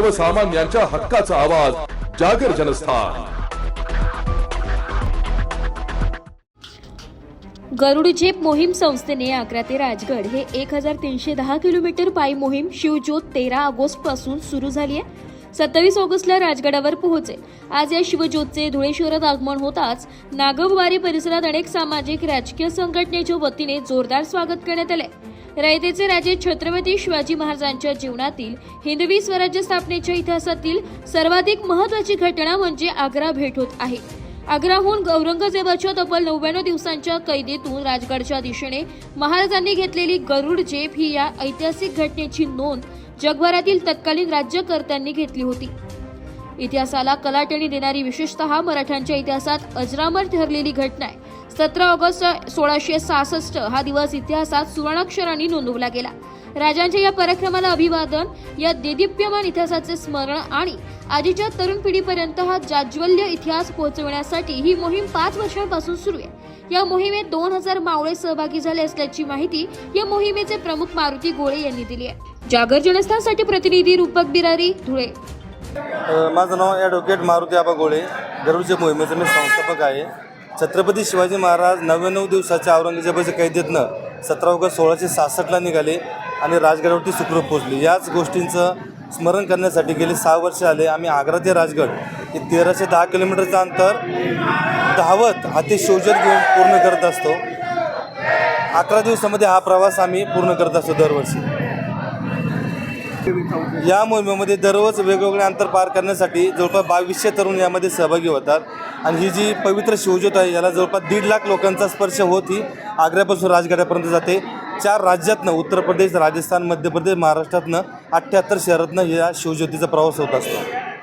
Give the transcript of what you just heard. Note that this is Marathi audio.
सर्वसामान्यांच्या हक्काचा आवाज जागर जनस्थान. गरुड झेप मोहीम संस्थेने अकरा ते राजगड हे एक हजार तीनशे दहा किलोमीटर पायी मोहीम शिवज्योत तेरा ऑगस्टपासून सुरू झाली आहे. सत्तावीस ऑगस्टला राजगडावर पोहोचे आज या शिवज्योतचे धुळे शहरात आगमन होताच नागवारी परिसरात अनेक सामाजिक राजकीय संघटनेच्या वतीने जोरदार स्वागत करण्यात आले रायतेचे राजे छत्रपती शिवाजी महाराजांच्या जीवनातील हिंदवी स्वराज्य स्थापनेच्या इतिहासातील सर्वाधिक महत्वाची घटना म्हणजे आग्रा भेट होत आहे. आग्राहून औरंगजेबाच्या तब्बल नव्याण्णव दिवसांच्या कैदेतून राजगडच्या दिशेने महाराजांनी घेतलेली गरुड झेप ही या ऐतिहासिक घटनेची नोंद जगभरातील तत्कालीन राज्यकर्त्यांनी घेतली होती. इतिहासाला कलाटणी देणारी विशेषतः मराठ्यांच्या इतिहासात अजरामर ठरलेली घटना आहे. सतरा ऑगस्ट सोळाशे सहासष्ट हा दिवस इतिहासात सुवर्णाक्षरांनी नोंदवला गेला. राजांच्या या पराक्रमाला अभिवादन या देदीप्यमान इतिहासाचे स्मरण आणि आधीच्या तरुण पिढीपर्यंत हा जाज्वल्य इतिहास पोहोचवण्यासाठी ही मोहीम पाच वर्षांपासून सुरू आहे. या मोहिमेत दोन हजार मावळे सहभागी झाले असल्याची माहिती या मोहिमेचे प्रमुख मारुती गोळे यांनी दिली आहे. जागर जनस्थानसाठी प्रतिनिधी रूपक बिरारी धुळे. माझं नाव ॲडव्होकेट मारुती आबा गोळे. गरुडच्या मोहिमेचं मी संस्थापक आहे. छत्रपती शिवाजी महाराज नव्याण्णव दिवसाच्या औरंगजेबाच्या कैदेतनं सतरा ऑगस्ट सोळाशे सहासष्टला निघाले आणि राजगडावरती सुखरूप पोहोचले. याच गोष्टींचं स्मरण करण्यासाठी गेले सहा वर्ष आले आम्ही आग्रा ते राजगड. हे तेराशे दहा किलोमीटरचं अंतर धावत हाती शिवजत घेऊन पूर्ण करत असतो. अकरा दिवसामध्ये हा प्रवास आम्ही पूर्ण करत असतो दरवर्षी. या मोहिमेमध्ये दररोज वेगवेगळे अंतर पार करण्यासाठी जवळपास बावीसशे तरुण यामध्ये सहभागी होतात. आणि ही जी पवित्र शिवज्योत आहे याला जवळपास दीड लाख लोकांचा स्पर्श होत ही आग्र्यापासून राजगडापर्यंत जाते. चार राज्यातनं उत्तर प्रदेश राजस्थान मध्य प्रदेश महाराष्ट्रातनं अठ्ठ्याहत्तर शहरातनं या शिवज्योतीचा प्रवास होत असतो.